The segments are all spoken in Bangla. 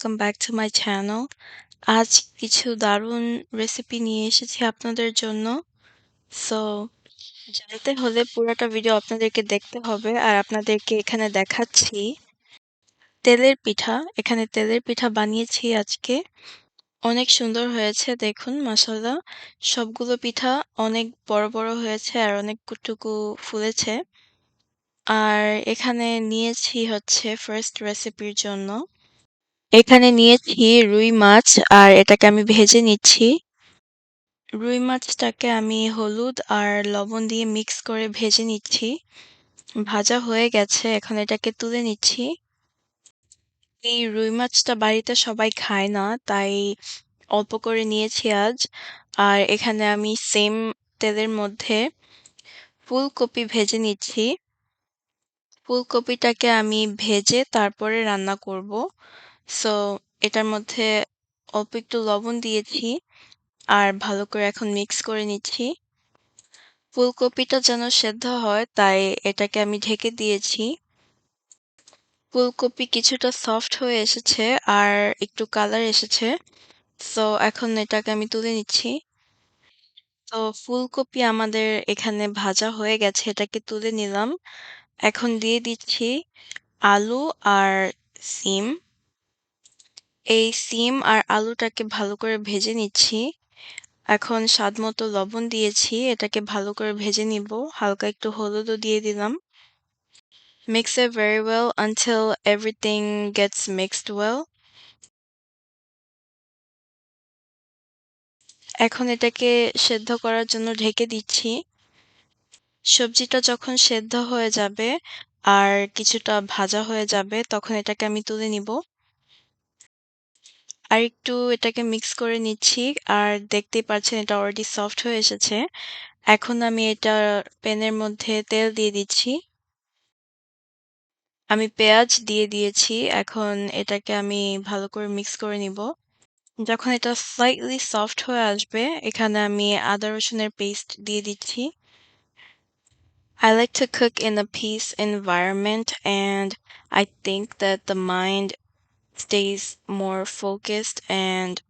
Welcome back to my channel আজ কিছু দারুণ রেসিপি নিয়ে এসেছি আপনাদের জন্য। সো জানতে হলে পুরোটা ভিডিও আপনাদেরকে দেখতে হবে আর আপনাদেরকে এখানে দেখাচ্ছি। তেলের পিঠা, এখানে তেলের পিঠা বানিয়েছি আজকে। অনেক সুন্দর হয়েছে, দেখুন মাসাল্লাহ সবগুলো পিঠা অনেক বড় বড় হয়েছে আর অনেকটুকু ফুলেছে। আর এখানে নিয়েছি হচ্ছে ফার্স্ট রেসিপির জন্য। এখানে নিয়েছি রুই মাছ, আর এটাকে আমি ভেজে নিচ্ছি। রুই মাছটাকে আমি হলুদ আর লবণ দিয়ে মিক্স করে ভেজে নিচ্ছি। ভাজা হয়ে গেছে, এখন এটাকে তুলে নিচ্ছি। এই রুই মাছটা বাড়িতে সবাই খায় না, তাই অল্প করে নিয়েছি আজ। আর এখানে আমি সেম তেলের মধ্যে ফুলকপি ভেজে নিচ্ছি। ফুলকপিটাকে আমি ভেজে তারপরে রান্না করব। সো এটার মধ্যে অল্প একটু লবণ দিয়েছি আর ভালো করে এখন মিক্স করে নিচ্ছি। ফুলকপিটা যেন সেদ্ধ হয়, তাই এটাকে আমি ঢেকে দিয়েছি। ফুলকপি কিছুটা সফট হয়ে এসেছে আর একটু কালার এসেছে। সো এখন এটাকে আমি তুলে নিচ্ছি। তো ফুলকপি আমাদের এখানে ভাজা হয়ে গেছে, এটাকে তুলে নিলাম। এখন দিয়ে দিচ্ছি আলু আর সিম। এই সিম আর আলুটাকে ভালো করে ভেজে নিচ্ছি। এখন স্বাদ মতো লবণ দিয়েছি, এটাকে ভালো করে ভেজে নিব। হালকা একটু হলুদও দিয়ে দিলাম। Mix it very well until everything gets mixed well. এখন এটাকে সেদ্ধ করার জন্য ঢেকে দিচ্ছি। সবজিটা যখন সেদ্ধ হয়ে যাবে আর কিছুটা ভাজা হয়ে যাবে, তখন এটাকে আমি তুলে নিব। আর একটু এটাকে মিক্স করে নিচ্ছি, আর দেখতেই পাচ্ছেন এটা অলরেডি সফট হয়ে এসেছে। এখন আমি এটা প্যানের মধ্যে তেল দিয়ে দিচ্ছি। আমি পেঁয়াজ দিয়ে দিয়েছি, এখন এটাকে আমি ভালো করে মিক্স করে নিব। যখন এটা স্লাইটলি সফট হয়ে আসবে, এখানে আমি আদা রসুনের পেস্ট দিয়ে দিচ্ছি। I like to cook in a peace environment, and I think that the mind stays more focused and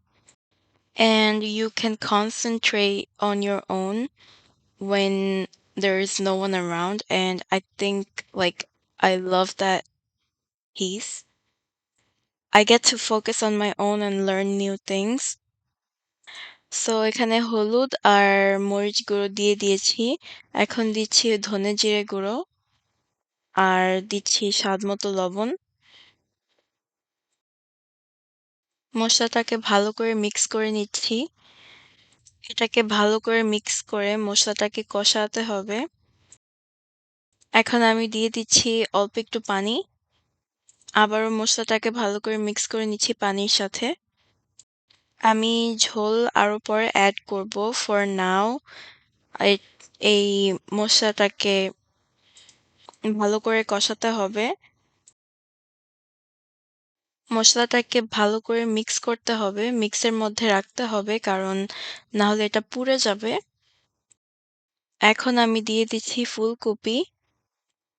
and you can concentrate on your own when there is no one around and I think like I love that peace. I get to focus on my own and learn new things. So এখানে হলুদ আর মরিচ গুঁড়ো দিয়ে দিয়েছি এখন দিচ্ছি ধনে জিরে গুঁড়ো আর দিচ্ছি স্বাদ মতো লবণ মশলাটাকে ভালো করে মিক্স করে নিচ্ছি। এটাকে ভালো করে মিক্স করে মশলাটাকে কষাতে হবে। এখন আমি দিয়ে দিচ্ছি অল্প একটু পানি। আবারও মশলাটাকে ভালো করে মিক্স করে নিচ্ছি পানির সাথে। আমি ঝোল আরও পরে অ্যাড করব। ফর নাও এই মশলাটাকে ভালো করে কষাতে হবে। মশলাটাকে ভালো করে মিক্স করতে হবে মিক্সের মধ্যে রাখতে হবে, কারণ না হলে এটা পুড়ে যাবে। এখন আমি দিয়ে দিচ্ছি ফুলকপি,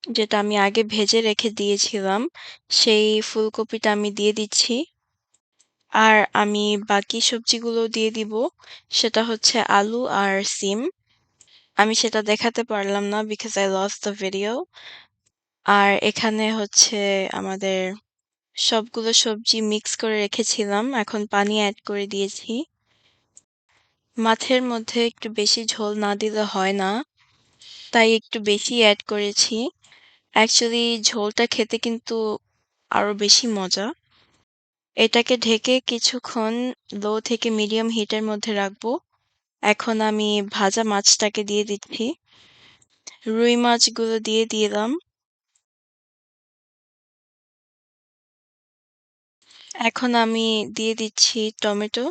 যেটা আমি আগে ভেজে রেখে দিয়েছিলাম, সেই ফুলকপিটা আমি দিয়ে দিচ্ছি। আর আমি বাকি সবজিগুলো দিয়ে দিব, সেটা হচ্ছে আলু আর সিম। আমি সেটা দেখাতে পারলাম না because I lost the video আর এখানে হচ্ছে আমাদের সবগুলো সবজি মিক্স করে রেখেছিলাম, এখন পানি অ্যাড করে দিয়েছি। মাছের মধ্যে একটু বেশি ঝোল না দিলে হয় না, তাই একটু বেশি অ্যাড করেছি। অ্যাকচুয়ালি ঝোলটা খেতে কিন্তু আরও বেশি মজা। এটাকে ঢেকে কিছুক্ষণ লো থেকে মিডিয়াম হিটের মধ্যে রাখব। এখন আমি ভাজা মাছটাকে দিয়ে দিচ্ছি। রুই মাছগুলো দিয়ে দিলাম। এখন আমি দিয়ে দিচ্ছি টমেটো।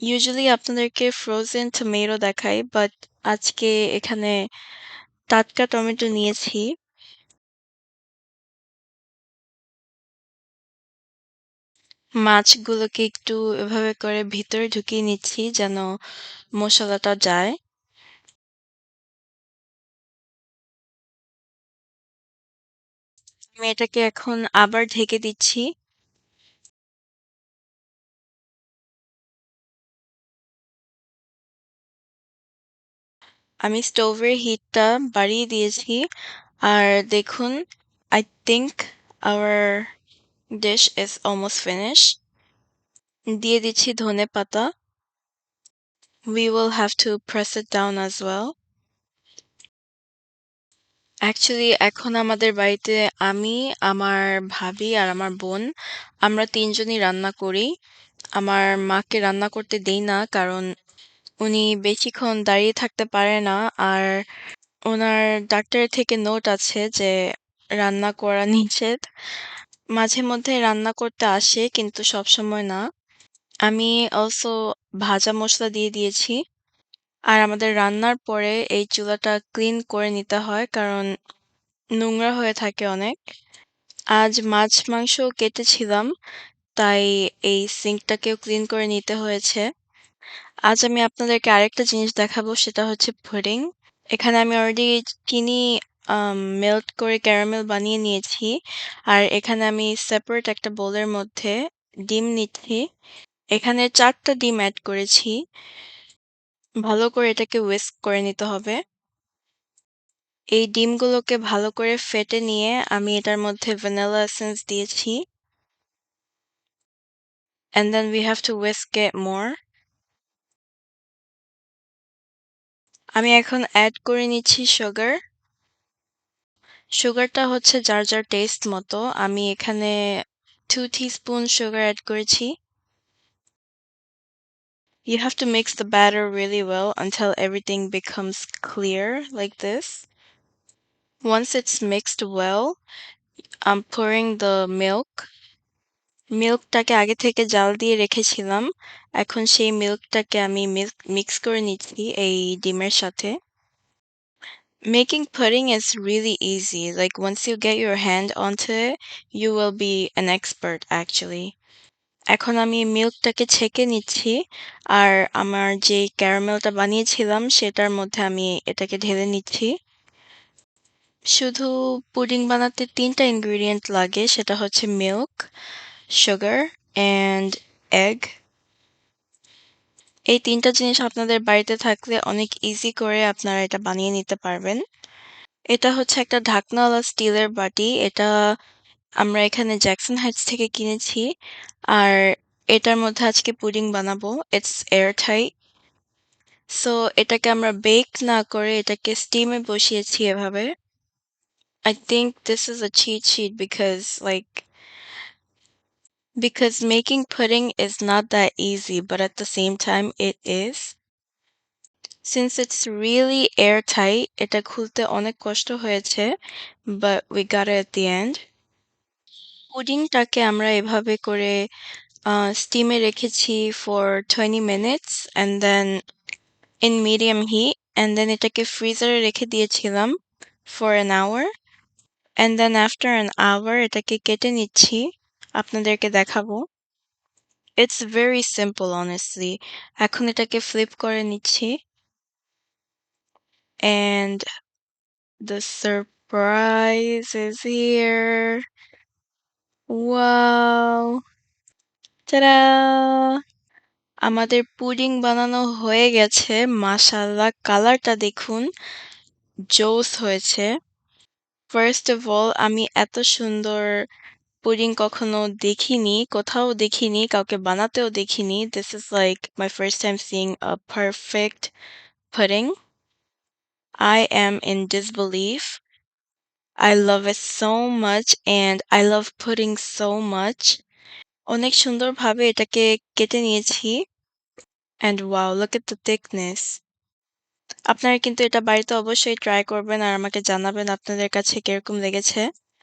ইউজুয়ালি আপনাদেরকে ফ্রোজেন টমেটো দেখাই বাট আজকে এখানে টাটকা টমেটো নিয়েছি। মাছগুলোকে একটু এভাবে করে ভিতরে ঢুকিয়ে নিচ্ছি যেন মশলাটা যায়। আমি এটাকে এখন আবার ঢেকে দিচ্ছি। আমি স্টোভের হিটটা বাড়িয়ে দিয়েছি। আর দেখুন I think our dish is almost finish দিয়ে দিচ্ছি ধনে পাতা। We will have to press it down as well. Actually এখন আমাদের বাড়িতে আমি, আমার ভাবি আর আমার বোন, আমরা তিনজনই রান্না করি। আমার মাকে রান্না করতে দেই না, কারণ উনি বেশিক্ষণ দাঁড়িয়ে থাকতে পারে না। আর ওনার ডাক্তারের থেকে নোট আছে যে, রান্না করা নিষেধ। মাঝে মধ্যে রান্না করতে আসে, কিন্তু সবসময় না। আমি অলসো ভাজা মশলা দিয়ে দিয়েছি। আর আমাদের রান্নার পরে এই চুলাটা ক্লিন করে নিতে হয়, কারণ নোংরা হয়ে থাকে অনেক। আজ মাছ মাংস কেটেছিলাম, তাই এই সিঙ্কটাকেও ক্লিন করে নিতে হয়েছে। আজ আমি আপনাদেরকে আরেকটা জিনিস দেখাবো, সেটা হচ্ছে পুডিং। এখানে আমি অলরেডি চিনি মেল্ট করে ক্যারামেল বানিয়ে নিয়েছি। আর এখানে আমি সেপারেট একটা বোলের মধ্যে ডিম নিচ্ছি। এখানে চারটা ডিম অ্যাড করেছি। ভালো করে এটাকে ওয়েস্ট করে নিতে হবে। এই ডিমগুলোকে ভালো করে ফেটে নিয়ে আমি এটার মধ্যে ভ্যানিলা এসেন্স দিয়েছি। And then we have to whisk it more. আমি এখন অ্যাড করে নিচ্ছি সুগার সুগারটা হচ্ছে যার যার টেস্ট মতো আমি এখানে টু স্পুন সুগার অ্যাড করেছি You have to mix the batter really well until everything becomes clear like this. Once it's mixed well, I'm pouring the milk. মিল্কটাকে আগে থেকে জাল দিয়ে রেখেছিলাম এখন সেই মিল্কটাকে আমি মিল্ক মিক্স করে নিচ্ছি এই ডিমের সাথে Making pudding is really easy. Like once you get your hand onto it, you will be an expert actually. এখন আমি মিল্কটাকে ছেঁকে নিচ্ছি আর আমার যে ক্যারামেলটা বানিয়েছিলাম সেটার মধ্যে আমি এটাকে ঢেলে নিচ্ছি শুধু পুডিং বানাতে তিনটা ইনগ্রিডিয়েন্ট লাগে সেটা হচ্ছে মিল্ক সুগার অ্যান্ড এগ এই তিনটা জিনিস আপনাদের বাড়িতে থাকলে অনেক ইজি করে আপনারা এটা বানিয়ে নিতে পারবেন। এটা হচ্ছে একটা ঢাকনাওয়ালা স্টিলের বাটি। এটা আমরা এখানে জ্যাকসন হাইটস থেকে কিনেছি। আর এটার মধ্যে আজকে পুডিং বানাবো। ইটস এয়ার টাইট সো এটাকে আমরা বেক না করে এটাকে স্টিমে বসিয়েছি এভাবে। I think this is a cheat sheet because like because making pudding is not that easy but at the same time it is since it's really airtight এটা খুলতে অনেক কষ্ট হয়েছে but we got it at the end পুডিংটাকে আমরা এভাবে করে স্টিমে রেখেছি for twenty minutes and then in medium heat and then এটাকে ফ্রিজারে রেখে দিয়েছিলাম for an hour and then after an hour এটাকে কেটে নিচ্ছি আপনাদেরকে দেখাবো। ইটস ভেরি সিম্পল অনেস্টলি এখন এটাকে ফ্লিপ করে নিচ্ছি। And the surprise is here wow আমাদের পুডিং বানানো হয়ে গেছে। মাশাল্লাহ কালারটা দেখুন। জোস হয়েছে। ফার্স্ট অফ অল আমি এত সুন্দর পুডিং কখনো দেখিনি, কোথাও দেখিনি, কাউকে বানাতেও দেখিনি। This is like my first time seeing a perfect pudding I am in disbelief. I love it so much and I love pudding so much. অনেক সুন্দরভাবে এটাকে কেটে নিয়েছি। And wow look at the thickness. আপনারা কিন্তু এটা বাড়িতে অবশ্যই ট্রাই করবেন আর আমাকে জানাবেন আপনাদের কাছে কীরকম লেগেছে।